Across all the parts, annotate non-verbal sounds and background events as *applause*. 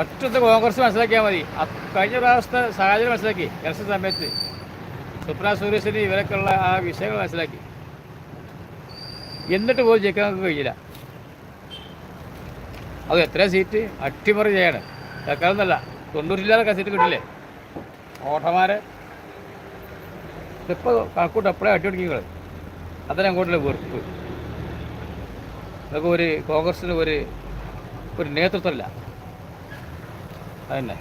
ഒറ്റത്തെ കോൺഗ്രസ് മനസ്സിലാക്കിയാൽ മതി. കഴിഞ്ഞ പ്രാവശ്യത്തെ സാഹചര്യം മനസ്സിലാക്കി. ഇലക്ഷൻ സമയത്ത്. സുപ്ര സുരേഷിന് ഇവരൊക്കെയുള്ള ആ വിഷയങ്ങൾ മനസ്സിലാക്കി. എന്നിട്ട് പോയി ജയിക്കാൻ നമുക്ക് കഴിയില്ല. അത് എത്ര സീറ്റ്? അട്ടിമറി ചെയ്യാണ്. തൽക്കാലം തൊണ്ണൂറ് ജില്ലയിലൊക്കെ സീറ്റ് കിട്ടില്ലേ? ഓട്ടമാരെ ഇപ്പോൾ കണക്കൂട്ട് അട്ടിപിടിക്കുന്നത് പിടിക്കുക അതിനെ അങ്ങോട്ടുള്ള വെറുപ്പ്. ഇതൊക്കെ ഒരു കോൺഗ്രസിന് ഒരു ഒരു നേതൃത്വമല്ല. അതന്നെ.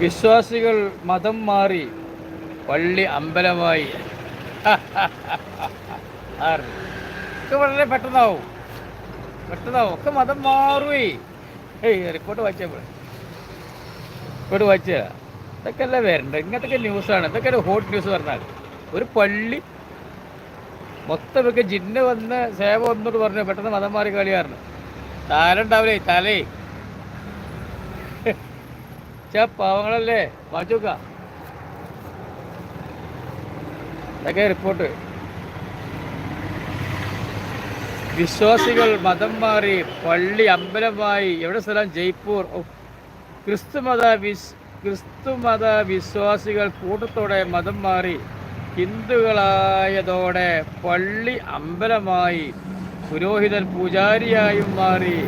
വിശ്വാസികൾ മതം മാറി പള്ളി അമ്പലമായി. വളരെ പെട്ടെന്നാവും. പെട്ടെന്നാവും. ഒക്കെ മതം മാറുവേ ഏയ് റിപ്പോർട്ട് വായിച്ചാൽ റിപ്പോർട്ട് വായിച്ചാ. ഇതൊക്കെ അല്ലേ വരണ്ട ഇങ്ങനത്തെ ന്യൂസാണ് ഇതൊക്കെ ഒരു ഹോട്ട് ന്യൂസ് പറഞ്ഞാൽ ഒരു പള്ളി മൊത്തം ജിന്ന വന്ന് സേവ വന്നിട്ട് പറഞ്ഞു പെട്ടെന്ന് മതം മാറി കളിയായിരുന്നു തല ഉണ്ടാവില്ലേ തലേ. ചേ പാവങ്ങളല്ലേ? വാച്ചോക്ക ഇതൊക്കെ റിപ്പോർട്ട് വിശ്വാസികൾ മതം മാറി പള്ളി അമ്പലമായി എവിടെ സ്ഥലം? ജയ്പൂർ. ക്രിസ്തുമത വിശ് ക്രിസ്തുമത വിശ്വാസികൾ കൂട്ടത്തോടെ മതം മാറി ഹിന്ദുക്കളായതോടെ പള്ളി അമ്പലമായി പുരോഹിതൻ പൂജാരിയായും മാറി.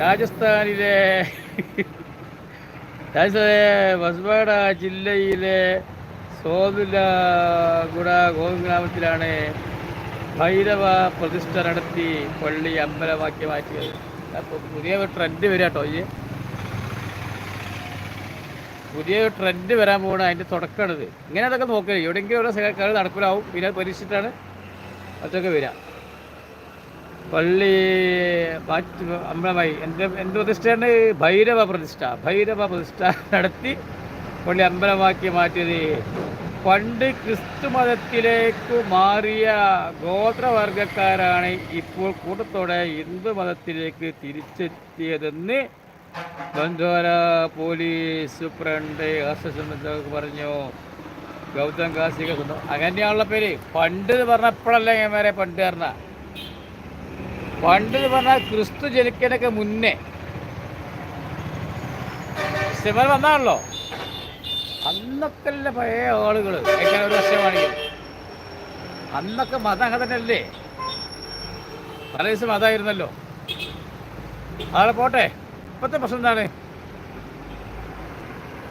രാജസ്ഥാനിലെ *laughs* രാജസ്ഥാനിലെ ബസ്വാഡ ജില്ലയിലെ സോതുലഗുഡ ഗോവിന്ദ് ഗ്രാമത്തിലാണ് ഭൈരവ പ്രതിഷ്ഠ നടത്തി പള്ളി അമ്പലമാക്കി മാറ്റിയത്. അപ്പോൾ പുതിയ ട്രെൻഡ് വരാട്ടോ ഈ പുതിയ ട്രെൻഡ് വരാൻ പോകണം അതിന്റെ തുടക്കമാണിത് ഇങ്ങനെ അതൊക്കെ നോക്കുക എവിടെയെങ്കിലും ഓരോ കളി പിന്നെ അത് പരീക്ഷിച്ചിട്ടാണ് അതൊക്കെ വരിക. പള്ളി അമ്പലമായി. എന്റെ എന്റെ പ്രതിഷ്ഠയാണ് ഭൈരവ പ്രതിഷ്ഠ. ഭൈരവ പ്രതിഷ്ഠ നടത്തി പള്ളി അമ്പലമാക്കി മാറ്റിയത്. പണ്ട് ക്രിസ്തു മതത്തിലേക്ക് മാറിയ ഗോത്രവർഗക്കാരാണ് ഇപ്പോൾ കൂട്ടത്തോടെ ഹിന്ദു മതത്തിലേക്ക് തിരിച്ചെത്തിയതെന്ന് ബന്ധോര പോലീസ് സൂപ്രണ്ട് ഹർഷസംബന്ധമൊക്കെ പറഞ്ഞു. ഗൗതം കാസിക അങ്ങനെയാണുള്ള പേര്. പണ്ട് എന്ന് പറഞ്ഞ എപ്പോഴല്ല ഞാൻ പണ്ട് പറഞ്ഞ. പണ്ട് എന്ന് പറഞ്ഞാൽ ക്രിസ്തു ജനിക്കനൊക്കെ മുന്നേ. ക്രിസ്ത്യന്മാർ വന്നാണല്ലോ. അന്നൊക്കെ പഴയ ആളുകൾ എങ്ങനെ ഒരു വർഷമാണെങ്കിൽ അന്നൊക്കെ മതം അങ്ങനെ അല്ലേ പല ദിവസം മതമായിരുന്നല്ലോ. അതാണ് പോട്ടെ. ഇപ്പോഴത്തെ പ്രശ്നം എന്താണ്?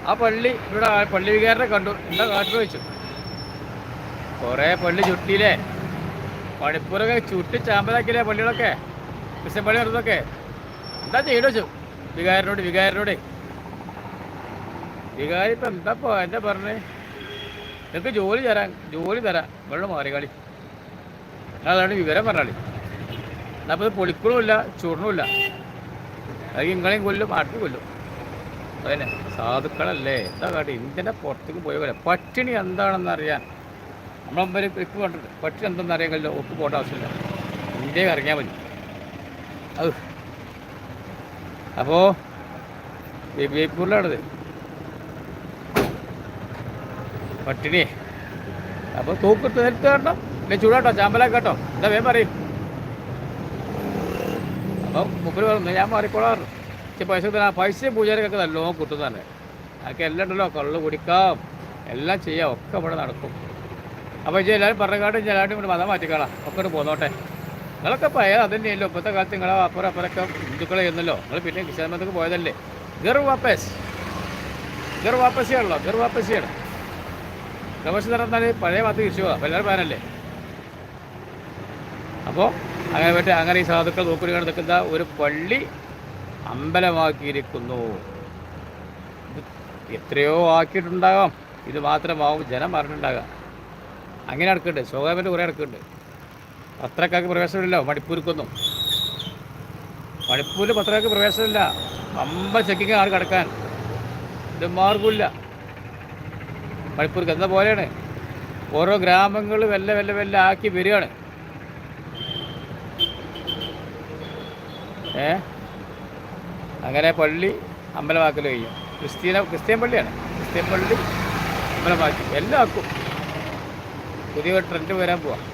ആ പള്ളി ഇവിടെ പള്ളി വികാരനെ കണ്ടു. എന്താ കാട്ടിൽ വെച്ചു കുറേ പള്ളി ചുട്ടിയില്ലേ? പണിപ്പൂരൊക്കെ ചുട്ടി ചാമ്പലാക്കിയില്ലേ പള്ളികളൊക്കെ? ക്രിസ്ത്യൻ പള്ളി നടന്നൊക്കെ എന്താ ചെയ്യണോ വെച്ചു വികാരനോട് വികാരനോട്. വികാരി ഇപ്പം എന്താ പോ എന്താ പറഞ്ഞേ? നിനക്ക് ജോലി തരാൻ ജോലി തരാം വെള്ളം മാറി കളി. അതാണ് വിവരം പറഞ്ഞാളി എന്നാൽ അപ്പോൾ പൊളിക്കണമില്ല ചൂടണമില്ല. അത് ഇങ്ങളെയും കൊല്ലും ആട്ടി കൊല്ലും. അതന്നെ സാധുക്കളല്ലേ? എന്താ കാട്ടി? ഇന്ത്യന്റെ പുറത്തേക്ക് പോയ പോലെ. പട്ടിണി എന്താണെന്ന് അറിയാൻ നമ്മളൊരു ഇപ്പം കണ്ടിട്ട് പട്ടിണി എന്തെന്ന് അറിയാൻ കഴിഞ്ഞാൽ ഒപ്പ് പോകേണ്ട ആവശ്യമില്ല. ഇന്ത്യയിൽ ഇറങ്ങിയാൽ മതി. അത് അപ്പോൾ ബേപ്പൂരിലാണത് പട്ടിണി. അപ്പോൾ തൂക്കിട്ട് നിരത്ത് കേട്ടോ പിന്നെ ചൂടാട്ടോ ചാമ്പലാക്ക് കേട്ടോ എന്താ വേം പറയും. അപ്പം മുപ്പര് പറഞ്ഞു ഞാൻ മാറിക്കോളാറ് പക്ഷെ പൈസ തരാ പൈസ പൂജാരിക്കൊക്കെ നല്ലോണം തന്നെ. അതൊക്കെ എല്ലാം ഉണ്ടല്ലോ കള്ള് കുടിക്കാം. എല്ലാം ചെയ്യാം ഒക്കെ ഇവിടെ നടക്കും. അപ്പോൾ ഇജ്ജ് എല്ലാവരും പറഞ്ഞാണ്ട് എല്ലാവരും ഇവിടെ മതം മാറ്റിക്കളാം. ഒക്കെ ഇട്ട് പോന്നോട്ടെ. നിങ്ങളൊക്കെ പഴയ അതന്നെയല്ലോ ഇപ്പോഴത്തെ കാലത്ത് നിങ്ങളെ അപ്പുറം അപ്പുറമൊക്കെ ഹിന്ദുക്കളെ ചെയ്യുന്നല്ലോ. നിങ്ങൾ പിന്നെ മതത്തേക്ക് പോയതല്ലേ? ഗർ വാപ്പസ്. ഗർ വാപ്പസിയാണല്ലോ ഗർ വാപ്പസിയാണ്. ഗവേഷ പറഞ്ഞാൽ പഴയ ഭാഗത്ത് തിരിച്ചു പോകാം എല്ലാവരും പറയാനല്ലേ അപ്പോൾ അങ്ങനെ പറ്റി അങ്ങനെ ഈ സാധുക്കൾ നോക്കുകയാണ് നിൽക്കുന്ന ഒരു പള്ളി അമ്പലമാക്കിയിരിക്കുന്നു. എത്രയോ ആക്കിയിട്ടുണ്ടാകാം. ഇത് മാത്രമാവും ജനം അറിഞ്ഞിട്ടുണ്ടാകാം. അങ്ങനെ അടക്കുന്നുണ്ട് സ്വകാര്യ കുറേ അടക്കുന്നുണ്ട് പത്രക്കാർക്ക് പ്രവേശനമില്ല മണിപ്പൂർക്കൊന്നും. മണിപ്പൂരിൽ പത്രക്കാർക്ക് പ്രവേശനമില്ല. അമ്പ ചെക്കിങ് ആൾ കിടക്കാൻ. ഇത് മാർഗമില്ല മണിപ്പൂർക്ക് എന്ന പോലെയാണ്. ഓരോ ഗ്രാമങ്ങളും വെല്ല വെല്ല വെല്ല ആക്കി വരികയാണ്. ഏ? അങ്ങനെ പള്ളി അമ്പലമാക്കൽ കഴിയും ക്രിസ്ത്യന ക്രിസ്ത്യൻ പള്ളിയാണ്. ക്രിസ്ത്യൻ പള്ളി അമ്പലമാക്കി എല്ലാം ആക്കും പുതിയ ട്രെൻഡ് വരാൻ പോവാം.